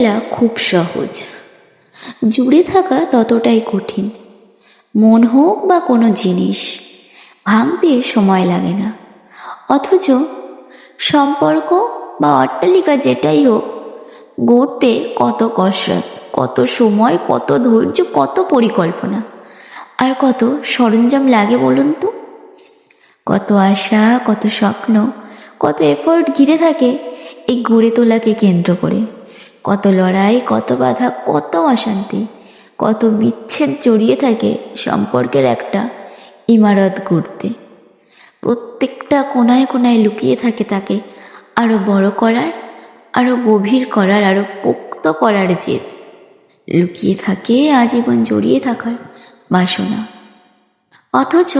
ফেলা খুব সহজ। জুড়ে থাকা ততটাই কঠিন। মন হোক বা কোনো জিনিস, ভাঙতে সময় লাগে না। অথচ সম্পর্ক বা অট্টালিকা যেটাই হোক, গড়তে কত কসরত, কত সময়, কত ধৈর্য, কত পরিকল্পনা। আর কত সরঞ্জাম লাগে বলুন তো? কত আশা, কত স্বপ্ন, কত এফোর্ট ঘিরে থাকে এই গড়ে তোলাকে কেন্দ্র করে। কত লড়াই, কত বাধা, কত অশান্তি, কত বিচ্ছেদ জড়িয়ে থাকে সম্পর্কের একটা ইমারত গড়তে। প্রত্যেকটা কোনায় কোনায় লুকিয়ে থাকে তাকে আরও বড় করার আরও গভীর করার আরও পোক্ত করার জেদ। লুকিয়ে থাকে, আজীবন জড়িয়ে থাকার বাসনা। অথচ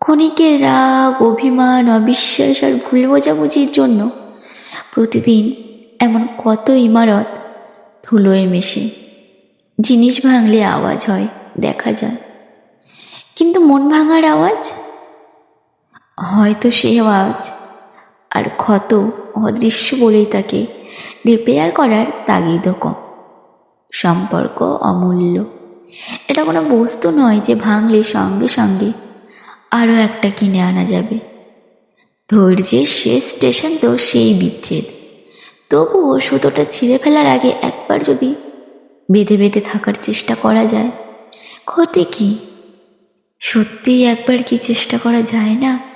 ক্ষণিকের রাগ, অভিমান, অবিশ্বাস আর ভুল বোঝাবুঝির জন্য প্রতিদিন এমন কত ইমারত ধুলোয় মেশে। জিনিস ভাঙলে আওয়াজ হয়, দেখা যায়। কিন্তু মন ভাঙার আওয়াজ? হয়তো সে আওয়াজ। আর ক্ষত অদৃশ্য বলেই তাকে রিপেয়ার করার তাগিদও কম। সম্পর্ক অমূল্য। এটা কোনো বস্তু নয় যে ভাঙলে সঙ্গে সঙ্গে আরও একটা কিনে আনা যাবে। ধৈর্যের শেষ স্টেশন তো সেই বিচ্ছেদ। তবুও সুতোটা ছিঁড়ে ফেলার আগে একবার যদি বেঁধে বেঁধে থাকার চেষ্টা করা যায়, ক্ষতি কি? সত্যিই একবার কি চেষ্টা করা যায় না?